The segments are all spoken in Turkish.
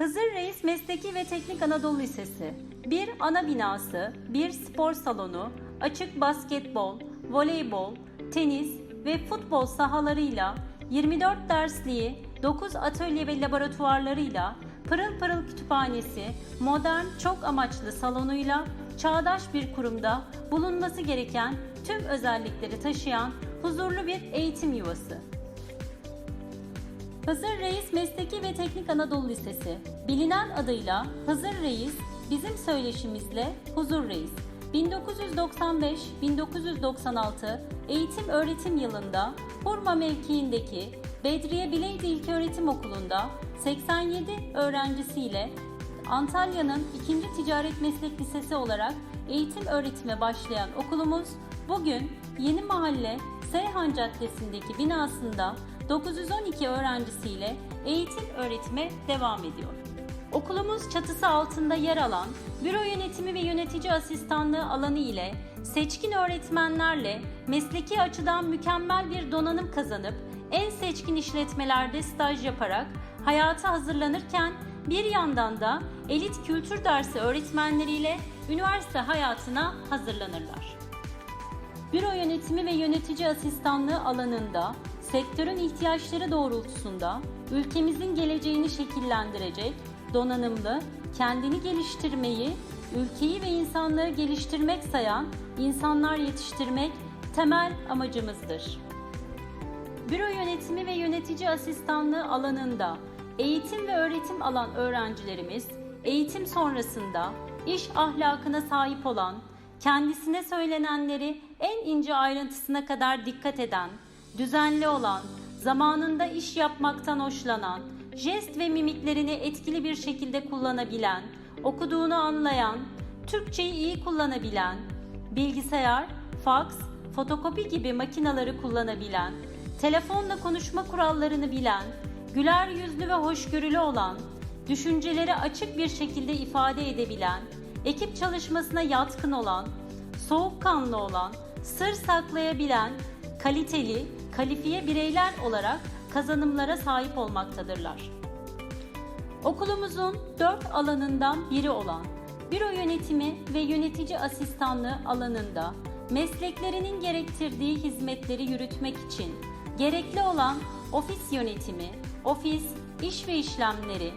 Hızır Reis Mesleki ve Teknik Anadolu Lisesi. Bir ana binası, bir spor salonu, açık basketbol, voleybol, tenis ve futbol sahalarıyla 24 dersliği, 9 atölye ve laboratuvarlarıyla, pırıl pırıl kütüphanesi, modern çok amaçlı salonuyla, çağdaş bir kurumda bulunması gereken tüm özellikleri taşıyan huzurlu bir eğitim yuvası. Hızır Reis Mesleki ve Teknik Anadolu Lisesi. Bilinen adıyla Hızır Reis, bizim söyleşimizle Huzur Reis. 1995-1996 eğitim öğretim yılında Hurma mevkiindeki Bedriye Bileydi İlköğretim Okulu'nda 87 öğrencisiyle Antalya'nın 2. Ticaret Meslek Lisesi olarak eğitim öğretime başlayan okulumuz bugün Yeni Mahalle Seyhan Caddesi'ndeki binasında 912 öğrencisiyle eğitim öğretime devam ediyor. Okulumuz çatısı altında yer alan büro yönetimi ve yönetici asistanlığı alanı ile seçkin öğretmenlerle mesleki açıdan mükemmel bir donanım kazanıp en seçkin işletmelerde staj yaparak hayata hazırlanırken bir yandan da elit kültür dersi öğretmenleriyle üniversite hayatına hazırlanırlar. Büro yönetimi ve yönetici asistanlığı alanında sektörün ihtiyaçları doğrultusunda ülkemizin geleceğini şekillendirecek donanımlı, kendini geliştirmeyi, ülkeyi ve insanları geliştirmek sayan insanlar yetiştirmek temel amacımızdır. Büro yönetimi ve yönetici asistanlığı alanında eğitim ve öğretim alan öğrencilerimiz eğitim sonrasında iş ahlakına sahip olan, kendisine söylenenleri en ince ayrıntısına kadar dikkat eden, düzenli olan, zamanında iş yapmaktan hoşlanan, jest ve mimiklerini etkili bir şekilde kullanabilen, okuduğunu anlayan, Türkçeyi iyi kullanabilen, bilgisayar, faks, fotokopi gibi makinaları kullanabilen, telefonla konuşma kurallarını bilen, güler yüzlü ve hoşgörülü olan, düşünceleri açık bir şekilde ifade edebilen, ekip çalışmasına yatkın olan, soğukkanlı olan, sır saklayabilen, kaliteli, kalifiye bireyler olarak kazanımlara sahip olmaktadırlar. Okulumuzun dört alanından biri olan büro yönetimi ve yönetici asistanlığı alanında mesleklerinin gerektirdiği hizmetleri yürütmek için gerekli olan ofis yönetimi, ofis, iş ve işlemleri,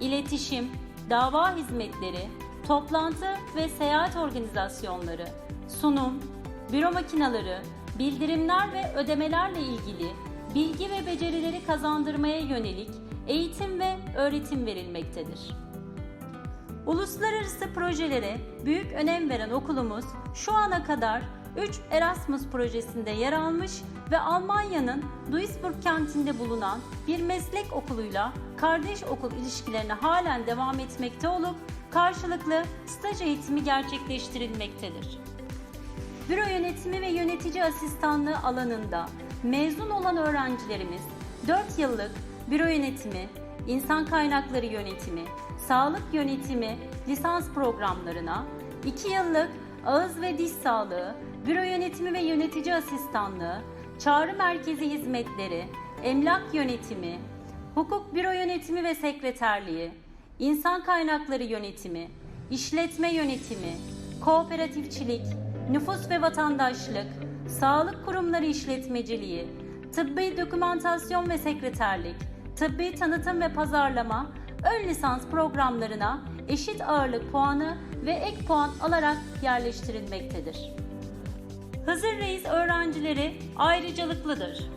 iletişim, dava hizmetleri, toplantı ve seyahat organizasyonları, sunum, büro makinaları, bildirimler ve ödemelerle ilgili bilgi ve becerileri kazandırmaya yönelik eğitim ve öğretim verilmektedir. Uluslararası projelere büyük önem veren okulumuz şu ana kadar 3 Erasmus projesinde yer almış ve Almanya'nın Duisburg kentinde bulunan bir meslek okuluyla kardeş okul ilişkilerine halen devam etmekte olup karşılıklı staj eğitimi gerçekleştirilmektedir. Büro yönetimi ve yönetici asistanlığı alanında mezun olan öğrencilerimiz 4 yıllık büro yönetimi, insan kaynakları yönetimi, sağlık yönetimi lisans programlarına, 2 yıllık ağız ve diş sağlığı, büro yönetimi ve yönetici asistanlığı, çağrı merkezi hizmetleri, emlak yönetimi, hukuk büro yönetimi ve sekreterliği, insan kaynakları yönetimi, işletme yönetimi, kooperatifçilik, nüfus ve vatandaşlık, sağlık kurumları işletmeciliği, tıbbi dokümantasyon ve sekreterlik, tıbbi tanıtım ve pazarlama, ön lisans programlarına eşit ağırlık puanı ve ek puan alarak yerleştirilmektedir. Hızır Reis öğrencileri ayrıcalıklıdır.